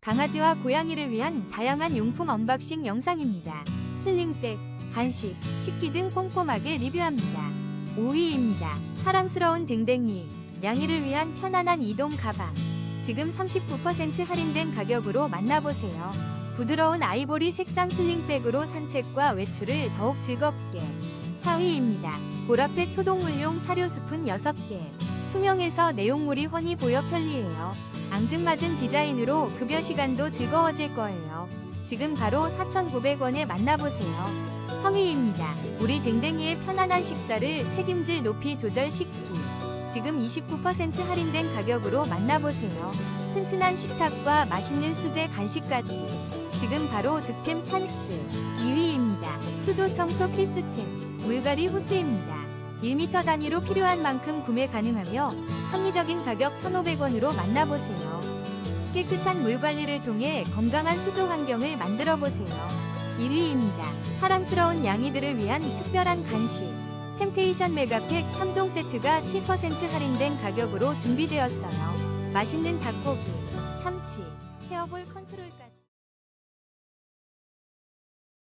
강아지와 고양이를 위한 다양한 용품 언박싱 영상입니다. 슬링백, 간식, 식기 등 꼼꼼하게 리뷰합니다. 5위입니다. 사랑스러운 댕댕이, 냥이를 위한 편안한 이동 가방. 지금 39% 할인된 가격으로 만나보세요. 부드러운 아이보리 색상 슬링백으로 산책과 외출을 더욱 즐겁게. 4위입니다. 보라펫 소독물용 사료 스푼 6개. 투명해서 내용물이 훤히 보여 편리해요. 앙증맞은 디자인으로 급여 시간도 즐거워질 거예요. 지금 바로 4,900원에 만나보세요. 3위입니다. 우리 댕댕이의 편안한 식사를 책임질 높이 조절 식기. 지금 29% 할인된 가격으로 만나보세요. 튼튼한 식탁과 맛있는 수제 간식까지. 지금 바로 득템 찬스. 2위입니다. 수조 청소 필수템. 물갈이 호스입니다. 1m 단위로 필요한 만큼 구매 가능하며 합리적인 가격 1,500원으로 만나보세요. 깨끗한 물 관리를 통해 건강한 수조 환경을 만들어 보세요. 1위입니다. 사랑스러운 양이들을 위한 특별한 간식. 템테이션 메가팩 3종 세트가 7% 할인된 가격으로 준비되었어요. 맛있는 닭고기, 참치, 헤어볼 컨트롤까지.